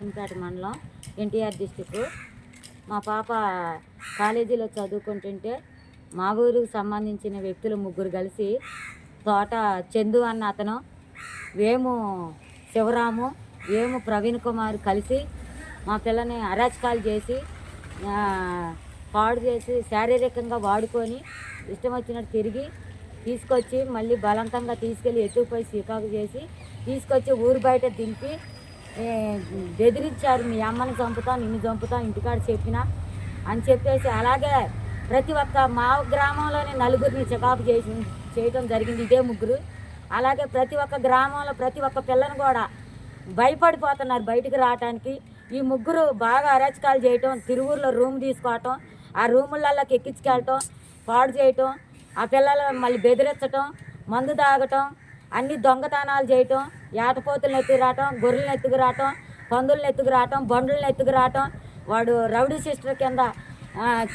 నర్సింపేట మండలం ఎన్టీఆర్ డిస్టిక్. మా పాప కాలేజీలో చదువుకుంటుంటే మా ఊరికి సంబంధించిన వ్యక్తులు ముగ్గురు కలిసి తోట చందు అన్న అతను వేము శివరాము వేము ప్రవీణ్ కుమార్ కలిసి మా పిల్లని అరాచకాలు చేసి పాడు చేసి శారీరకంగా వాడుకొని ఇష్టం వచ్చినట్టు తిరిగి తీసుకొచ్చి మళ్ళీ బలవంతంగా తీసుకెళ్ళి ఎత్తుకుపోయి చికాకు చేసి తీసుకొచ్చి ఊరు బయట దింపి బెదిరించారు మీ అమ్మని చంపుతా నిన్ను చంపుతా ఇంటికాడ చెప్పిన అని చెప్పేసి అలాగే ప్రతి ఒక్క మా గ్రామంలోని నలుగురిని చెకాపు చేసి చేయటం జరిగింది ఇదే ముగ్గురు. అలాగే ప్రతి ఒక్క గ్రామంలో ప్రతి ఒక్క పిల్లని కూడా భయపడిపోతున్నారు బయటికి రావటానికి. ఈ ముగ్గురు బాగా అరాచకాలు చేయటం తిరువురులో రూమ్ తీసుకోవటం ఆ రూములలోకి ఎక్కించుకెళ్ళటం పాడు చేయటం ఆ పిల్లలు మళ్ళీ బెదిరించటం మందు తాగటం అన్ని దొంగతనాలు చేయటం ఏటపోతులను ఎత్తుకురావటం గొర్రెలను ఎత్తుకురావటం పందులను ఎత్తుకురావటం బండులను ఎత్తుకురావటం వాడు రౌడీ సిస్టర్ కింద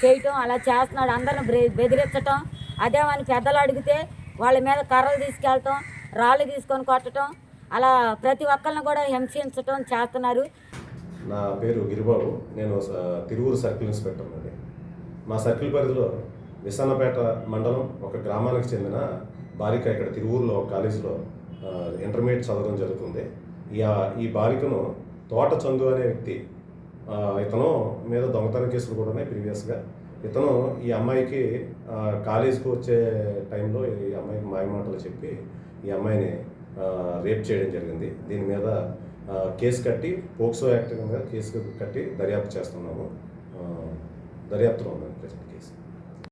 చేయటం అలా చేస్తున్నాడు. అందరిని బె- బెదిరించటం. అదేమని పెద్దలు అడిగితే వాళ్ళ మీద కర్రలు తీసుకెళ్ళటం రాళ్ళు తీసుకొని కొట్టడం అలా ప్రతి ఒక్కరిని కూడా హింసించటం చేస్తున్నారు. నా పేరు గిరిబాబు. నేను తిరువురు సర్కిల్ ఇన్స్పెక్టర్ అండి. మా సర్కిల్ పరిధిలో విశానపేట మండలం ఒక గ్రామానికి చెందిన బాలిక ఇక్కడ తిరువూరులో కాలేజీలో ఇంటర్మీడియట్ చదవడం జరుగుతుంది. ఈ ఈ బాలికను తోట చందు అనే వ్యక్తి ఇతను మీద దొంగతనం కేసులు కూడా ఉన్నాయి ప్రీవియస్గా. ఇతను ఈ అమ్మాయికి కాలేజీకి వచ్చే టైంలో ఈ అమ్మాయికి మాయమాటలు చెప్పి ఈ అమ్మాయిని రేప్ చేయడం జరిగింది. దీని మీద కేసు కట్టి పోక్సో యాక్ట్ కింద కేసు కట్టి దర్యాప్తు చేస్తున్నాము. దర్యాప్తులో ఉందండి ప్రజెంట్ కేసు.